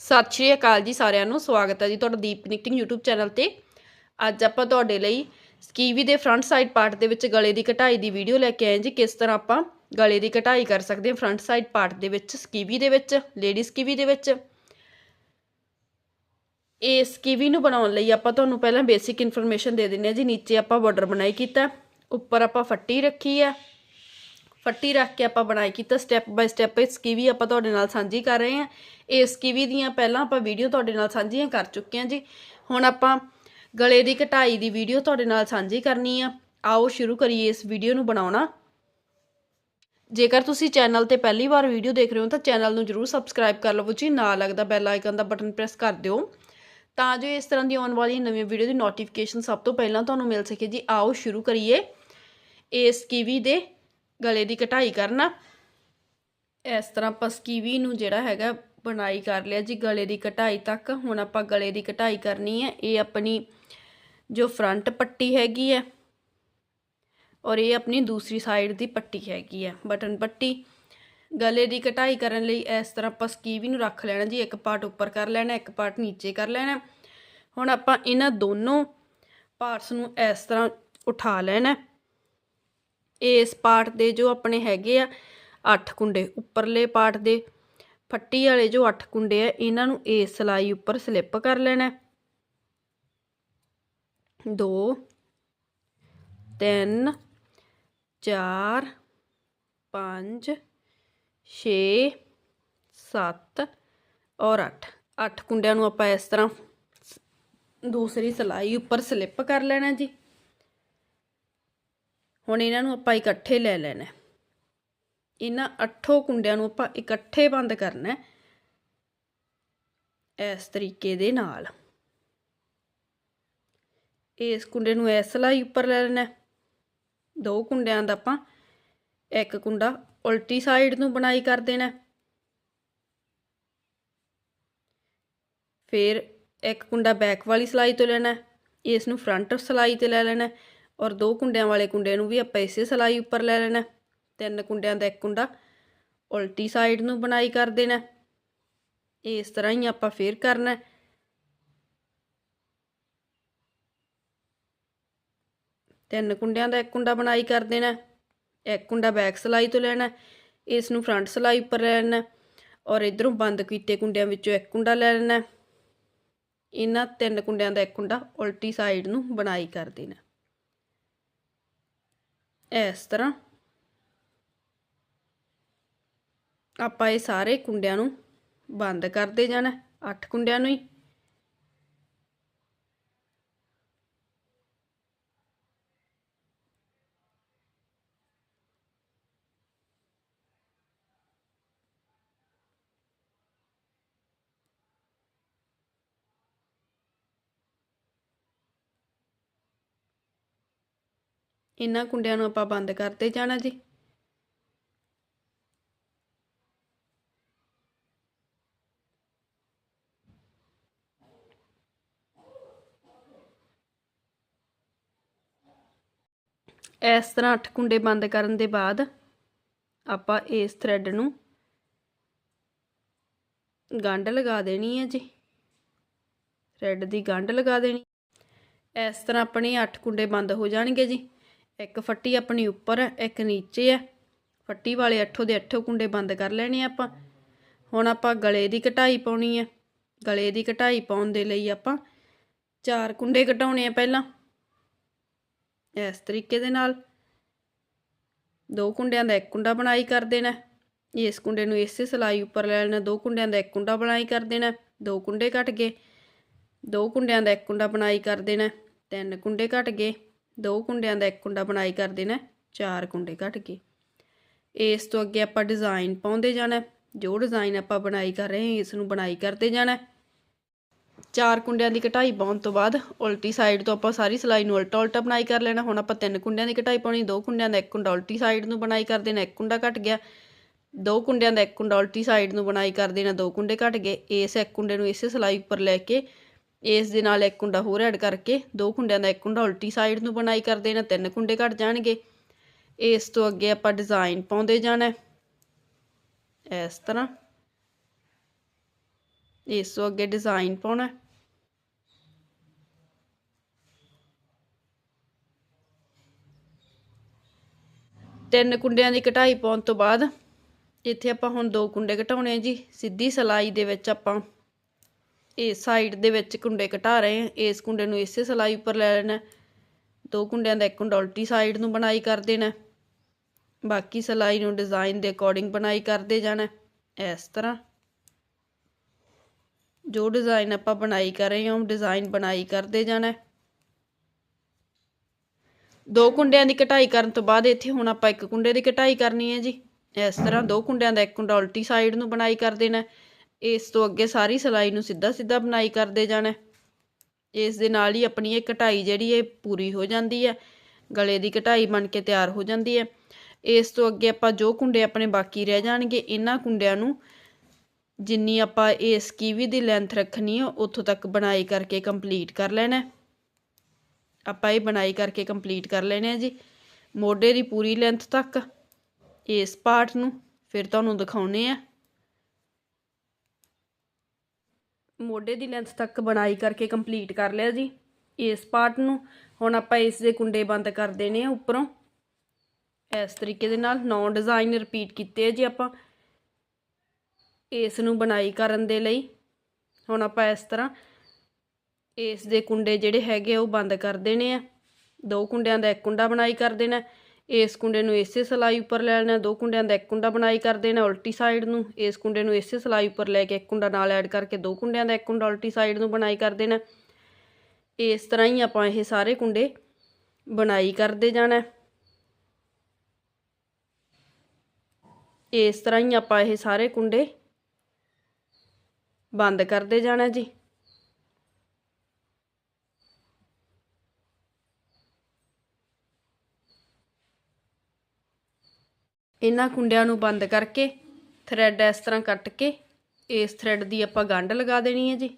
ਸਤਿ ਸ਼੍ਰੀ ਅਕਾਲ ਜੀ ਸਾਰਿਆਂ ਨੂੰ, ਸਵਾਗਤ ਹੈ ਜੀ ਤੁਹਾਡਾ ਦੀਪ ਕਨੈਕਟਿੰਗ YouTube ਚੈਨਲ ਤੇ। ਅੱਜ ਆਪਾਂ ਤੁਹਾਡੇ ਲਈ ਸਕੀਵੀ ਦੇ ਫਰੰਟ ਸਾਈਡ ਪਾਰਟ ਦੇ ਵਿੱਚ ਗਲੇ ਦੀ ਕਢਾਈ ਦੀ ਵੀਡੀਓ ਲੈ ਕੇ ਆਏ ਜੀ। ਕਿਸ ਤਰ੍ਹਾਂ ਆਪਾਂ ਗਲੇ ਦੀ ਕਢਾਈ ਕਰ ਸਕਦੇ ਹਾਂ ਫਰੰਟ ਸਾਈਡ ਪਾਰਟ ਦੇ ਵਿੱਚ, ਸਕੀਵੀ ਦੇ ਵਿੱਚ ਲੇਡੀ ਸਕੀਵੀ ਦੇ ਵਿੱਚ। ਇਹ ਸਕੀਵੀ ਨੂੰ ਬਣਾਉਣ ਲਈ ਆਪਾਂ ਤੁਹਾਨੂੰ ਪਹਿਲਾਂ ਬੇਸਿਕ ਇਨਫੋਰਮੇਸ਼ਨ ਦੇ ਦਿੰਨੇ ਆ ਜੀ। ਨੀਚੇ ਆਪਾਂ ਬਾਰਡਰ ਬਣਾਈ ਕੀਤਾ। ਉੱਪਰ ਆਪਾਂ ਫੱਟੀ ਰੱਖੀ ਆ ਫੱਟੀ ਰੱਖ ਕੇ ਆਪਾਂ ਬਣਾਈ ਕੀਤਾ ਸਟੈਪ ਬਾਈ ਸਟੈਪ ਇਸ ਕਿਵੀ ਆਪਾਂ ਤੁਹਾਡੇ ਨਾਲ ਸਾਂਝੀ ਕਰ ਰਹੇ ਹਾਂ। ਇਸ ਕਿਵੀ ਦੀਆਂ ਪਹਿਲਾਂ ਆਪਾਂ ਵੀਡੀਓ ਤੁਹਾਡੇ ਨਾਲ ਸਾਂਝੀਆਂ ਕਰ ਚੁੱਕੇ ਹਾਂ ਜੀ। ਹੁਣ ਆਪਾਂ ਗਲੇ ਦੀ ਕਢਾਈ ਦੀ ਵੀਡੀਓ ਤੁਹਾਡੇ ਨਾਲ ਸਾਂਝੀ ਕਰਨੀ ਆ। ਆਓ ਸ਼ੁਰੂ ਕਰੀਏ ਇਸ ਵੀਡੀਓ ਨੂੰ ਬਣਾਉਣਾ। ਜੇਕਰ ਤੁਸੀਂ ਚੈਨਲ ਤੇ ਪਹਿਲੀ ਵਾਰ ਵੀਡੀਓ ਦੇਖ ਰਹੇ ਹੋ ਤਾਂ ਚੈਨਲ ਨੂੰ ਜਰੂਰ ਸਬਸਕ੍ਰਾਈਬ ਕਰ ਲਵੋ ਜੀ। ਨਾਲ ਲੱਗਦਾ ਬੈਲ ਆਈਕਨ ਦਾ ਬਟਨ ਪ੍ਰੈਸ ਕਰ ਦਿਓ। ਤਾਂ ਜੋ ਇਸ ਤਰ੍ਹਾਂ ਦੀ ਆਉਣ ਵਾਲੀ ਨਵੀਂ ਵੀਡੀਓ ਦੀ ਨੋਟੀਫਿਕੇਸ਼ਨ ਸਭ ਤੋਂ ਪਹਿਲਾਂ ਤੁਹਾਨੂੰ ਮਿਲ ਸਕੇ ਜੀ। ਆਓ ਸ਼ੁਰੂ ਕਰੀਏ ਇਸ ਕੀਵੀ ਦੇ। ਗਲੇ ਦੀ ਕਟਾਈ ਕਰਨਾ। ਇਸ ਤਰ੍ਹਾਂ ਪਸਕੀਵੀ ਨੂੰ ਜਿਹੜਾ ਹੈਗਾ ਬਣਾਈ ਕਰ ਲਿਆ ਜੀ ਗਲੇ ਦੀ ਕਟਾਈ ਤੱਕ। ਹੁਣ ਆਪਾਂ ਗਲੇ ਦੀ ਕਟਾਈ ਕਰਨੀ ਹੈ। ਇਹ ਆਪਣੀ ਜੋ ਫਰੰਟ ਪੱਟੀ ਹੈਗੀ ਹੈ ਔਰ ਇਹ ਆਪਣੀ ਦੂਸਰੀ ਸਾਈਡ ਦੀ ਪੱਟੀ ਹੈਗੀ ਹੈ। ਬਟਨ ਪੱਟੀ ਗਲੇ ਦੀ ਕਟਾਈ ਕਰਨ ਲਈ ਇਸ ਤਰ੍ਹਾਂ ਆਪਾਂ ਸਕੀਵੀ ਨੂੰ ਰੱਖ ਲੈਣਾ ਜੀ। ਇੱਕ ਪਾਰਟ ਉੱਪਰ ਕਰ ਲੈਣਾ, ਇੱਕ ਪਾਰਟ ਨੀਚੇ ਕਰ ਲੈਣਾ। ਹੁਣ ਆਪਾਂ ਇਹਨਾਂ ਦੋਨੋਂ ਪਾਰਟਸ ਨੂੰ ਇਸ ਤਰ੍ਹਾਂ ਉਠਾ ਲੈਣਾ। ਇਸ ਪਾਰਟ ਦੇ ਜੋ ਆਪਣੇ ਹੈਗੇ ਆ 8 ਕੁੰਡੇ ਉੱਪਰਲੇ ਪਾਰਟ ਦੇ, ਫੱਟੀ ਵਾਲੇ ਜੋ 8 ਕੁੰਡੇ ਆ, ਇਹਨਾਂ ਨੂੰ ਇਸ ਸਲਾਈ ਉੱਪਰ ਸਲਿੱਪ ਕਰ ਲੈਣਾ 2 3 4 5 6 7 ਔਰ 8 8 ਕੁੰਡਿਆਂ ਨੂੰ ਆਪਾਂ ਇਸ ਤਰ੍ਹਾਂ ਦੂਸਰੀ ਸਲਾਈ ਉੱਪਰ ਸਲਿੱਪ ਕਰ ਲੈਣਾ ਜੀ। ਹੁਣ ਇਹਨਾਂ ਨੂੰ ਆਪਾਂ ਇਕੱਠੇ ਲੈ ਲੈਣਾ ਇਹਨਾਂ ਅੱਠੋਂ ਕੁੰਡਿਆਂ ਨੂੰ ਆਪਾਂ ਇਕੱਠੇ ਬੰਦ ਕਰਨਾ ਇਸ ਤਰੀਕੇ ਦੇ ਨਾਲ। ਇਸ ਕੁੰਡੇ ਨੂੰ ਇਸ ਸਲਾਈ ਉੱਪਰ ਲੈ ਲੈਣਾ ਦੋ ਕੁੰਡਿਆਂ ਦਾ ਆਪਾਂ ਇੱਕ ਕੁੰਡਾ ਉਲਟੀ ਸਾਈਡ ਨੂੰ ਬਣਾਈ ਕਰ ਦੇਣਾ ਫਿਰ ਇੱਕ ਕੁੰਡਾ ਬੈਕ ਵਾਲੀ ਸਲਾਈ ਤੋਂ ਲੈਣਾ ਇਸ ਨੂੰ ਫਰੰਟ ਸਲਾਈ ਤੇ ਲੈ ਲੈਣਾ ਔਰ ਦੋ ਕੁੰਡਿਆਂ ਵਾਲੇ ਕੁੰਡੇ ਨੂੰ ਵੀ ਆਪਾਂ ਇਸੇ ਸਲਾਈ ਉੱਪਰ ਲੈ ਲੈਣਾ। ਤਿੰਨ ਕੁੰਡਿਆਂ ਦਾ ਇੱਕ ਕੁੰਡਾ ਉਲਟੀ ਸਾਈਡ ਨੂੰ ਬਣਾਈ ਕਰ ਦੇਣਾ। ਇਸ ਤਰ੍ਹਾਂ ਹੀ ਆਪਾਂ ਫੇਰ ਕਰਨਾ। ਤਿੰਨ ਕੁੰਡਿਆਂ ਦਾ ਇੱਕ ਕੁੰਡਾ ਬਣਾਈ ਕਰ ਦੇਣਾ। ਇੱਕ ਕੁੰਡਾ ਬੈਕ ਸਲਾਈ ਤੋਂ ਲੈਣਾ। ਇਸ ਨੂੰ ਫਰੰਟ ਸਲਾਈ ਉੱਪਰ ਲੈ ਲੈਣਾ। ਔਰ ਇਧਰੋਂ ਬੰਦ ਕੀਤੇ ਕੁੰਡਿਆਂ ਵਿੱਚੋਂ ਇੱਕ ਕੁੰਡਾ ਲੈ ਲੈਣਾ। ਇਹਨਾਂ ਤਿੰਨ ਕੁੰਡਿਆਂ ਦਾ ਇੱਕ ਕੁੰਡਾ ਉਲਟੀ ਸਾਈਡ ਨੂੰ ਬਣਾਈ ਕਰ ਦੇਣਾ। ਇਸ ਤਰ੍ਹਾਂ ਆਪਾਂ ਇਹ ਸਾਰੇ ਕੁੰਡਿਆਂ ਨੂੰ ਬੰਦ ਕਰਦੇ ਜਾਣਾ ਅੱਠ ਕੁੰਡਿਆਂ ਨੂੰ ਹੀ। ਇਹਨਾਂ ਕੁੰਡਿਆਂ ਨੂੰ ਆਪਾਂ ਬੰਦ ਕਰਦੇ ਜਾਣਾ ਜੀ। ਇਸ ਤਰ੍ਹਾਂ ਅੱਠ ਕੁੰਡੇ ਬੰਦ ਕਰਨ ਦੇ ਬਾਅਦ ਆਪਾਂ ਇਸ ਥ੍ਰੈਡ ਨੂੰ ਗੰਢ ਲਗਾ ਦੇਣੀ ਹੈ ਜੀ। ਥ੍ਰੈਡ ਦੀ ਗੰਢ ਲਗਾ ਦੇਣੀ। ਇਸ ਤਰ੍ਹਾਂ ਆਪਣੇ 8 ਕੁੰਡੇ ਬੰਦ ਹੋ ਜਾਣਗੇ ਜੀ। ਇੱਕ ਫੱਟੀ ਆਪਣੀ ਉੱਪਰ, ਇੱਕ ਨੀਚੇ ਹੈ ਫੱਟੀ ਵਾਲੇ ਅੱਠੋ ਦੇ ਅੱਠੋ ਕੁੰਡੇ ਬੰਦ ਕਰ ਲੈਣੇ ਆਪਾਂ। ਹੁਣ ਆਪਾਂ ਗਲੇ ਦੀ ਕਢਾਈ ਪਾਉਣੀ ਹੈ ਗਲੇ ਦੀ ਕਢਾਈ ਪਾਉਣ ਦੇ ਲਈ ਆਪਾਂ ਚਾਰ ਕੁੰਡੇ ਘਟਾਉਣੇ ਆ ਪਹਿਲਾਂ। ਇਸ ਤਰੀਕੇ ਦੇ ਨਾਲ ਦੋ ਕੁੰਡਿਆਂ ਦਾ ਇੱਕ ਕੁੰਡਾ ਬਣਾਈ ਕਰ ਦੇਣਾ। ਇਸ ਕੁੰਡੇ ਨੂੰ ਇਸੇ ਸਲਾਈ ਉੱਪਰ ਲੈ ਲੈਣਾ। ਦੋ ਕੁੰਡਿਆਂ ਦਾ ਇੱਕ ਕੁੰਡਾ ਬਣਾਈ ਕਰ ਦੇਣਾ। ਦੋ ਕੁੰਡੇ ਘਟ ਗਏ। ਦੋ ਕੁੰਡਿਆਂ ਦਾ ਇੱਕ ਕੁੰਡਾ ਬਣਾਈ ਕਰ ਦੇਣਾ। ਤਿੰਨ ਕੁੰਡੇ ਘਟ ਗਏ। ਦੋ ਕੁੰਡਿਆਂ ਦਾ ਇੱਕ ਕੁੰਡਾ ਬਣਾਈ ਕਰ ਦੇਣਾ ਚਾਰ ਕੁੰਡੇ ਘਟ ਗਏ ਇਸ ਤੋਂ ਅੱਗੇ ਆਪਾਂ ਡਿਜ਼ਾਈਨ ਪਾਉਂਦੇ ਜਾਣਾ, ਜੋ ਡਿਜ਼ਾਈਨ ਆਪਾਂ ਬਣਾਈ ਕਰ ਰਹੇ ਹਾਂ ਇਸ ਨੂੰ ਬਣਾਈ ਕਰਦੇ ਜਾਣਾ। ਚਾਰ ਕੁੰਡਿਆਂ ਦੀ ਕਟਾਈ ਪਾਉਣ ਤੋਂ ਬਾਅਦ ਉਲਟੀ ਸਾਈਡ ਤੋਂ ਆਪਾਂ ਸਾਰੀ ਸਿਲਾਈ ਨੂੰ ਉਲਟਾ ਉਲਟਾ ਬਣਾਈ ਕਰ ਲੈਣਾ। ਹੁਣ ਆਪਾਂ ਤਿੰਨ ਕੁੰਡਿਆਂ ਦੀ ਕਟਾਈ ਪਾਉਣੀ, ਦੋ ਕੁੰਡਿਆਂ ਦਾ ਇੱਕ ਕੁੰਡਾ ਉਲਟੀ ਸਾਈਡ ਨੂੰ ਬਣਾਈ ਕਰ ਦੇਣਾ, ਇੱਕ ਕੁੰਡਾ ਘਟ ਗਿਆ। ਦੋ ਕੁੰਡਿਆਂ ਦਾ ਇੱਕ ਕੁੰਡਾ ਉਲਟੀ ਸਾਈਡ ਨੂੰ ਬਣਾਈ ਕਰ ਦੇਣਾ, ਦੋ ਕੁੰਡੇ ਘਟ ਗਏ। ਇਸ ਇੱਕ ਕੁੰਡੇ ਨੂੰ ਇਸੇ ਸਿਲਾਈ ਉੱਪਰ ਲੈ ਕੇ ਇਸ ਦੇ ਨਾਲ ਇੱਕ ਕੁੰਡਾ ਹੋਰ ਐਡ ਕਰਕੇ ਦੋ ਕੁੰਡਿਆਂ ਦਾ ਇੱਕ ਕੁੰਡਾ ਉਲਟੀ ਸਾਈਡ ਨੂੰ ਬਣਾਈ ਕਰ ਦੇਣਾ, ਤਿੰਨ ਕੁੰਡੇ ਘਟ ਜਾਣਗੇ। ਇਸ ਤੋਂ ਅੱਗੇ ਆਪਾਂ ਡਿਜ਼ਾਈਨ ਪਾਉਂਦੇ ਜਾਣਾ ਇਸ ਤਰ੍ਹਾਂ। ਇਸ ਤੋਂ ਅੱਗੇ ਡਿਜ਼ਾਈਨ ਪਾਉਣਾ ਤਿੰਨ ਕੁੰਡਿਆਂ ਦੀ ਕਢਾਈ ਪਾਉਣ ਤੋਂ ਬਾਅਦ ਇੱਥੇ ਆਪਾਂ ਹੁਣ ਦੋ ਕੁੰਡੇ ਘਟਾਉਣੇ ਆ ਜੀ। ਸਿੱਧੀ ਸਲਾਈ ਦੇ ਵਿੱਚ ਆਪਾਂ ਇਸ ਸਾਈਡ ਦੇ ਵਿੱਚ ਕੁੰਡੇ ਘਟਾ ਰਹੇ ਹਾਂ। ਇਸ ਕੁੰਡੇ ਨੂੰ ਇਸੇ ਸਲਾਈ ਉੱਪਰ ਲੈ ਲੈਣਾ ਦੋ ਕੁੰਡਿਆਂ ਦਾ ਇੱਕ ਕੁੰਡਾ ਉਲਟੀ ਸਾਈਡ ਨੂੰ ਬਣਾਈ ਕਰ ਦੇਣਾ ਬਾਕੀ ਸਲਾਈ ਨੂੰ ਡਿਜ਼ਾਈਨ ਦੇ ਅਕੋਰਡਿੰਗ ਬਣਾਈ ਕਰਦੇ ਜਾਣਾ ਇਸ ਤਰ੍ਹਾਂ ਜੋ ਡਿਜ਼ਾਈਨ ਆਪਾਂ ਬਣਾਈ ਕਰ ਰਹੇ ਹਾਂ, ਉਹ ਡਿਜ਼ਾਈਨ ਬਣਾਈ ਕਰਦੇ ਜਾਣਾ ਦੋ ਕੁੰਡਿਆਂ ਦੀ ਕਟਾਈ ਕਰਨ ਤੋਂ ਬਾਅਦ ਇੱਥੇ ਹੁਣ ਆਪਾਂ ਇੱਕ ਕੁੰਡੇ ਦੀ ਕਟਾਈ ਕਰਨੀ ਹੈ ਜੀ। ਇਸ ਤਰ੍ਹਾਂ ਦੋ ਕੁੰਡਿਆਂ ਦਾ ਇੱਕ ਕੁੰਡਾ ਉਲਟੀ ਸਾਈਡ ਨੂੰ ਬਣਾਈ ਕਰ ਦੇਣਾ ਇਸ ਤੋਂ ਅੱਗੇ ਸਾਰੀ ਸਿਲਾਈ ਨੂੰ ਸਿੱਧਾ ਸਿੱਧਾ ਬਣਾਈ ਕਰਦੇ ਜਾਣਾ। ਇਸ ਦੇ ਨਾਲ ਹੀ ਆਪਣੀ ਇਹ ਕਟਾਈ ਜਿਹੜੀ ਹੈ ਪੂਰੀ ਹੋ ਜਾਂਦੀ ਹੈ। ਗਲੇ ਦੀ ਕਟਾਈ ਬਣ ਕੇ ਤਿਆਰ ਹੋ ਜਾਂਦੀ ਹੈ। ਇਸ ਤੋਂ ਅੱਗੇ ਆਪਾਂ ਜੋ ਕੁੰਡੇ ਆਪਣੇ ਬਾਕੀ ਰਹਿ ਜਾਣਗੇ, ਇਹਨਾਂ ਕੁੰਡਿਆਂ ਨੂੰ ਜਿੰਨੀ ਆਪਾਂ ਇਸ ਕੀਵੀ ਦੀ ਲੈਂਥ ਰੱਖਣੀ ਹੈ, ਉੱਥੋਂ ਤੱਕ ਬਣਾਈ ਕਰਕੇ ਕੰਪਲੀਟ ਕਰ ਲੈਣਾ ਆਪਾਂ ਇਹ ਬਣਾਈ ਕਰਕੇ ਕੰਪਲੀਟ ਕਰ ਲੈਣੇ ਆ ਜੀ। ਮੋਢੇ ਦੀ ਪੂਰੀ ਲੈਂਥ ਤੱਕ ਇਸ ਪਾਰਟ ਨੂੰ ਫਿਰ ਤੁਹਾਨੂੰ ਦਿਖਾਉਨੇ ਆ। ਮੋਢੇ ਦੀ ਲੈਂਥ ਤੱਕ ਬਣਾਈ ਕਰਕੇ ਕੰਪਲੀਟ ਕਰ ਲਿਆ ਜੀ। ਇਸ ਪਾਰਟ ਨੂੰ ਹੁਣ ਆਪਾਂ ਇਸ ਦੇ ਕੁੰਡੇ ਬੰਦ ਕਰ ਦੇਣੇ ਆ ਉੱਪਰੋਂ। ਇਸ ਤਰੀਕੇ ਦੇ ਨਾਲ ਨੌ ਡਿਜ਼ਾਈਨ ਰਿਪੀਟ ਕੀਤੇ ਆ ਜੀ ਆਪਾਂ। ਇਸ ਨੂੰ ਬਣਾਈ ਕਰਨ ਦੇ ਲਈ ਹੁਣ ਆਪਾਂ ਇਸ ਤਰ੍ਹਾਂ ਇਸ ਦੇ ਕੁੰਡੇ ਜਿਹੜੇ ਹੈਗੇ ਆ ਉਹ ਬੰਦ ਕਰ ਦੇਣੇ ਆ। ਦੋ ਕੁੰਡਿਆਂ ਦਾ ਇੱਕ ਕੁੰਡਾ ਬਣਾਈ ਕਰ ਦੇਣਾ। ਇਸ ਕੁੰਡੇ ਨੂੰ ਇਸੇ ਸਲਾਈ ਉੱਪਰ ਲੈ ਲੈਣਾ, ਦੋ ਕੁੰਡਿਆਂ ਦਾ ਇੱਕ ਕੁੰਡਾ ਬਣਾਈ ਕਰ ਦੇਣਾ ਉਲਟੀ ਸਾਈਡ ਨੂੰ, ਇਸ ਕੁੰਡੇ ਨੂੰ ਇਸੇ ਸਲਾਈ ਉੱਪਰ ਲੈ ਕੇ ਇੱਕ ਕੁੰਡਾ ਨਾਲ ਐਡ ਕਰਕੇ ਦੋ ਕੁੰਡਿਆਂ ਦਾ ਇੱਕ ਕੁੰਡਾ ਉਲਟੀ ਸਾਈਡ ਨੂੰ ਬਣਾਈ ਕਰ ਦੇਣਾ। ਇਸ ਤਰ੍ਹਾਂ ਹੀ ਆਪਾਂ ਇਹ ਸਾਰੇ ਕੁੰਡੇ ਬਣਾਈ ਕਰਦੇ ਜਾਣਾ। ਇਸ ਤਰ੍ਹਾਂ ਹੀ ਆਪਾਂ ਇਹ ਸਾਰੇ ਕੁੰਡੇ ਬੰਦ ਕਰਦੇ ਜਾਣਾ ਜੀ। ਇਹਨਾਂ ਕੁੰਡਿਆਂ ਨੂੰ ਬੰਦ ਕਰਕੇ ਥਰੈਡ ਇਸ ਤਰ੍ਹਾਂ ਕੱਟ ਕੇ ਇਸ ਥਰੈਡ ਦੀ ਆਪਾਂ ਗੰਢ ਲਗਾ ਦੇਣੀ ਹੈ ਜੀ।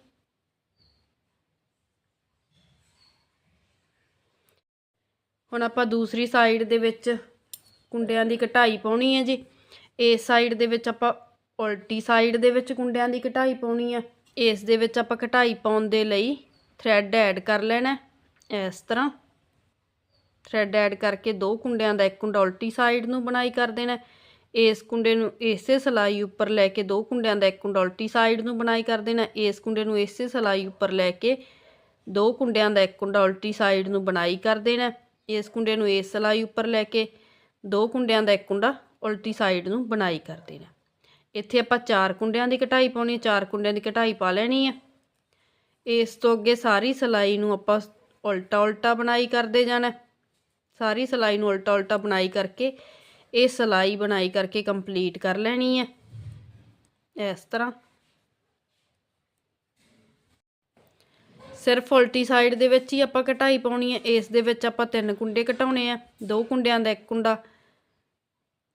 ਹੁਣ ਆਪਾਂ ਦੂਸਰੀ ਸਾਈਡ ਦੇ ਵਿੱਚ ਕੁੰਡਿਆਂ ਦੀ ਕਟਾਈ ਪਾਉਣੀ ਹੈ ਜੀ। ਇਸ ਸਾਈਡ ਦੇ ਵਿੱਚ ਆਪਾਂ ਉਲਟੀ ਸਾਈਡ ਦੇ ਵਿੱਚ ਕੁੰਡਿਆਂ ਦੀ ਕਟਾਈ ਪਾਉਣੀ ਹੈ। ਇਸ ਦੇ ਵਿੱਚ ਆਪਾਂ ਕਟਾਈ ਪਾਉਣ ਦੇ ਲਈ ਥਰੈਡ ਐਡ ਕਰ ਲੈਣਾ ਇਸ ਤਰ੍ਹਾਂ ਥਰੈਡ ਐਡ ਕਰਕੇ ਦੋ ਕੁੰਡਿਆਂ ਦਾ ਇੱਕ ਕੁੰਡਾ ਉਲਟੀ ਸਾਈਡ ਨੂੰ ਬਣਾਈ ਕਰ ਦੇਣਾ ਇਸ ਕੁੰਡੇ ਨੂੰ ਇਸੇ ਸਲਾਈ ਉੱਪਰ ਲੈ ਕੇ ਦੋ ਕੁੰਡਿਆਂ ਦਾ ਇੱਕ ਕੁੰਡਾ ਉਲਟੀ ਸਾਈਡ ਨੂੰ ਬਣਾਈ ਕਰ ਦੇਣਾ ਇਸ ਕੁੰਡੇ ਨੂੰ ਇਸੇ ਸਲਾਈ ਉੱਪਰ ਲੈ ਕੇ ਦੋ ਕੁੰਡਿਆਂ ਦਾ ਇੱਕ ਕੁੰਡਾ ਉਲਟੀ ਸਾਈਡ ਨੂੰ ਬਣਾਈ ਕਰ ਦੇਣਾ ਇਸ ਕੁੰਡੇ ਨੂੰ ਇਸ ਸਲਾਈ ਉੱਪਰ ਲੈ ਕੇ ਦੋ ਕੁੰਡਿਆਂ ਦਾ ਇੱਕ ਕੁੰਡਾ ਉਲਟੀ ਸਾਈਡ ਨੂੰ ਬਣਾਈ ਕਰ ਦੇਣਾ ਇੱਥੇ ਆਪਾਂ ਚਾਰ ਕੁੰਡਿਆਂ ਦੀ ਕਟਾਈ ਪਾਉਣੀ ਹੈ। ਚਾਰ ਕੁੰਡਿਆਂ ਦੀ ਕਟਾਈ ਪਾ ਲੈਣੀ ਹੈ। ਇਸ ਤੋਂ ਅੱਗੇ ਸਾਰੀ ਸਲਾਈ ਨੂੰ ਆਪਾਂ ਉਲਟਾ ਉਲਟਾ ਬਣਾਈ ਕਰਦੇ ਜਾਣਾ ਸਾਰੀ ਸਲਾਈ ਨੂੰ ਉਲਟਾ ਉਲਟਾ ਬਣਾਈ ਕਰਕੇ, ਇਹ ਸਲਾਈ ਬਣਾਈ ਕਰਕੇ ਕੰਪਲੀਟ ਕਰ ਲੈਣੀ ਹੈ। ਇਸ ਤਰ੍ਹਾਂ। ਸਿਰਫ ਉਲਟੀ ਸਾਈਡ ਦੇ ਵਿੱਚ ਹੀ ਆਪਾਂ ਕਟਾਈ ਪਾਉਣੀ ਹੈ। ਇਸ ਦੇ ਵਿੱਚ ਆਪਾਂ ਤਿੰਨ ਕੁੰਡੇ ਘਟਾਉਣੇ ਆ। ਦੋ ਕੁੰਡਿਆਂ ਦਾ ਇੱਕ ਕੁੰਡਾ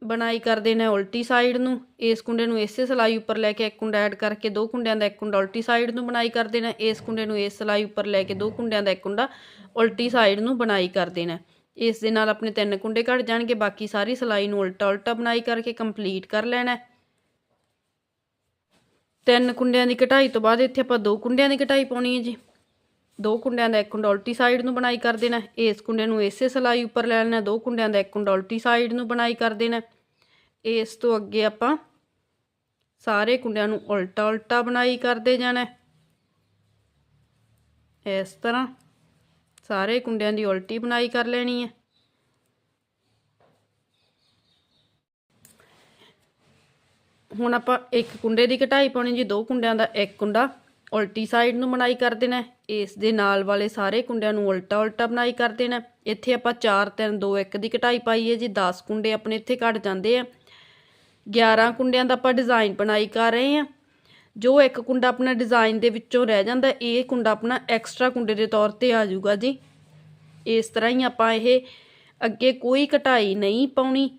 ਬਣਾਈ ਕਰ ਦੇਣਾ ਉਲਟੀ ਸਾਈਡ ਨੂੰ। ਇਸ ਕੁੰਡੇ ਨੂੰ ਇਸੇ ਸਲਾਈ ਉੱਪਰ ਲੈ ਕੇ ਇੱਕ ਕੁੰਡਾ ਐਡ ਕਰਕੇ ਦੋ ਕੁੰਡਿਆਂ ਦਾ ਇੱਕ ਕੁੰਡਾ ਉਲਟੀ ਸਾਈਡ ਨੂੰ ਬਣਾਈ ਕਰ ਦੇਣਾ ਇਸ ਕੁੰਡੇ ਨੂੰ ਇਸ ਸਲਾਈ ਉੱਪਰ ਲੈ ਕੇ ਦੋ ਕੁੰਡਿਆਂ ਦਾ ਇੱਕ ਕੁੰਡਾ ਉਲਟੀ ਸਾਈਡ ਨੂੰ ਬਣਾਈ ਕਰ ਦੇਣਾ ਇਸ ਦੇ ਨਾਲ ਆਪਣੇ ਤਿੰਨ ਕੁੰਡੇ ਘਟ ਜਾਣਗੇ, ਬਾਕੀ ਸਾਰੀ ਸਲਾਈ ਨੂੰ ਉਲਟਾ ਉਲਟਾ ਬਣਾਈ ਕਰਕੇ ਕੰਪਲੀਟ ਕਰ ਲੈਣਾ ਤਿੰਨ ਕੁੰਡਿਆਂ ਦੀ ਕਟਾਈ ਤੋਂ ਬਾਅਦ ਇੱਥੇ ਆਪਾਂ ਦੋ ਕੁੰਡਿਆਂ ਦੀ ਕਟਾਈ ਪਾਉਣੀ ਹੈ ਜੀ। ਦੋ ਕੁੰਡਿਆਂ ਦਾ ਇੱਕ ਕੁੰਡਾ ਉਲਟੀ ਸਾਈਡ ਨੂੰ ਬਣਾਈ ਕਰ ਦੇਣਾ ਇਸ ਕੁੰਡੇ ਨੂੰ ਇਸੇ ਸਲਾਈ ਉੱਪਰ ਲੈ ਲੈਣਾ ਦੋ ਕੁੰਡਿਆਂ ਦਾ ਇੱਕ ਕੁੰਡਾ ਉਲਟੀ ਸਾਈਡ ਨੂੰ ਬਣਾਈ ਕਰ ਦੇਣਾ ਇਸ ਤੋਂ ਅੱਗੇ ਆਪਾਂ ਸਾਰੇ ਕੁੰਡਿਆਂ ਨੂੰ ਉਲਟਾ ਉਲਟਾ ਬਣਾਈ ਕਰਦੇ ਜਾਣਾ ਇਸ ਤਰ੍ਹਾਂ ਸਾਰੇ ਕੁੰਡਿਆਂ ਦੀ ਉਲਟੀ ਬਣਾਈ ਕਰ ਲੈਣੀ ਹੈ ਹੁਣ ਆਪਾਂ ਇੱਕ ਕੁੰਡੇ ਦੀ ਕਟਾਈ ਪਾਉਣੀ ਜੀ, ਦੋ ਕੁੰਡਿਆਂ ਦਾ ਇੱਕ ਕੁੰਡਾ। ਉਲਟੀ ਸਾਈਡ ਨੂੰ ਬਣਾਈ ਕਰ ਦੇਣਾ ਇਸ ਦੇ ਨਾਲ ਵਾਲੇ ਸਾਰੇ ਕੁੰਡਿਆਂ ਨੂੰ ਉਲਟਾ ਉਲਟਾ ਬਣਾਈ ਕਰ ਦੇਣਾ ਇੱਥੇ ਆਪਾਂ 4 3 2 1 ਦੀ ਕਟਾਈ ਪਾਈ ਹੈ ਜੀ। 10 ਕੁੰਡੇ ਆਪਣੇ ਇੱਥੇ ਕੱਢ ਜਾਂਦੇ ਆ। 11 ਕੁੰਡਿਆਂ ਦਾ ਆਪਾਂ ਡਿਜ਼ਾਈਨ ਬਣਾਈ ਕਰ ਰਹੇ ਹਾਂ। ਜੋ ਇੱਕ ਕੁੰਡਾ ਆਪਣਾ ਡਿਜ਼ਾਈਨ ਦੇ ਵਿੱਚੋਂ ਰਹਿ ਜਾਂਦਾ, ਇਹ ਕੁੰਡਾ ਆਪਣਾ ਐਕਸਟਰਾ ਕੁੰਡੇ ਦੇ ਤੌਰ ਤੇ ਆ ਜਾਊਗਾ ਜੀ। ਇਸ ਤਰ੍ਹਾਂ ਹੀ ਆਪਾਂ ਇਹ ਅੱਗੇ ਕੋਈ ਘਟਾਈ ਨਹੀਂ ਪਾਉਣੀ।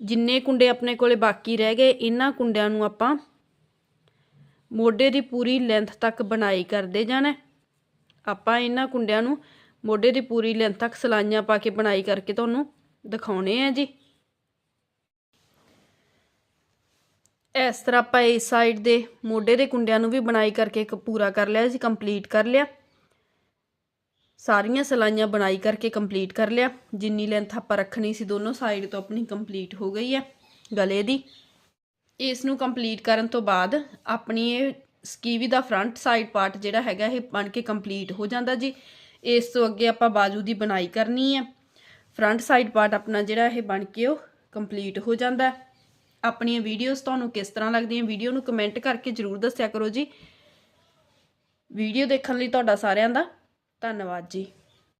ਜਿੰਨੇ ਕੁੰਡੇ ਆਪਣੇ ਕੋਲੇ ਬਾਕੀ ਰਹਿ ਗਏ, ਇਹਨਾਂ ਕੁੰਡਿਆਂ ਨੂੰ ਆਪਾਂ ਮੋਢੇ ਦੀ ਪੂਰੀ ਲੈਂਥ ਤੱਕ ਬਣਾਈ ਕਰਦੇ ਜਾਣਾ। ਆਪਾਂ ਇਹਨਾਂ ਕੁੰਡਿਆਂ ਨੂੰ ਮੋਢੇ ਦੀ ਪੂਰੀ ਲੈਂਥ ਤੱਕ ਸਲਾਈਆਂ ਪਾ ਕੇ ਬਣਾਈ ਕਰਕੇ ਤੁਹਾਨੂੰ ਦਿਖਾਉਣੇ ਆ ਜੀ। ਇਸ ਤਰ੍ਹਾਂ ਆਪਾਂ ਇਸ ਸਾਈਡ ਦੇ ਮੋਢੇ ਦੇ ਕੁੰਡਿਆਂ ਨੂੰ ਵੀ ਬਣਾਈ ਕਰਕੇ ਇੱਕ ਪੂਰਾ ਕਰ ਲਿਆ ਜੀ ਕੰਪਲੀਟ ਕਰ ਲਿਆ। ਸਾਰੀਆਂ ਸਲਾਈਆਂ ਬਣਾਈ ਕਰਕੇ ਕੰਪਲੀਟ ਕਰ ਲਿਆ। ਜਿੰਨੀ ਲੈਂਥ ਆਪਾਂ ਰੱਖਣੀ ਸੀ ਦੋਨੋਂ ਸਾਈਡ ਤੋਂ ਆਪਣੀ ਕੰਪਲੀਟ ਹੋ ਗਈ ਹੈ ਗਲੇ ਦੀ। ਇਸ ਨੂੰ ਕੰਪਲੀਟ ਕਰਨ ਤੋਂ ਬਾਅਦ ਆਪਣੀ ਇਹ ਸਕੀਵੀ ਦਾ ਫਰੰਟ ਸਾਈਡ ਪਾਰਟ ਜਿਹੜਾ ਹੈਗਾ ਇਹ ਬਣ ਕੇ ਕੰਪਲੀਟ ਹੋ ਜਾਂਦਾ ਜੀ। ਇਸ ਤੋਂ ਅੱਗੇ ਆਪਾਂ ਬਾਜੂ ਦੀ ਬਣਾਈ ਕਰਨੀ ਹੈ। ਫਰੰਟ ਸਾਈਡ ਪਾਰਟ ਆਪਣਾ ਜਿਹੜਾ ਇਹ ਬਣ ਕੇ ਉਹ ਕੰਪਲੀਟ ਹੋ ਜਾਂਦਾ ਹੈ। ਆਪਣੀਆਂ ਵੀਡੀਓਜ਼ ਤੁਹਾਨੂੰ ਕਿਸ ਤਰ੍ਹਾਂ ਲੱਗਦੀਆਂ ਵੀਡੀਓ ਨੂੰ ਕਮੈਂਟ ਕਰਕੇ ਜਰੂਰ ਦੱਸਿਆ ਕਰੋ ਜੀ। ਵੀਡੀਓ ਦੇਖਣ ਲਈ ਤੁਹਾਡਾ ਸਾਰਿਆਂ ਦਾ ਧੰਨਵਾਦ ਜੀ।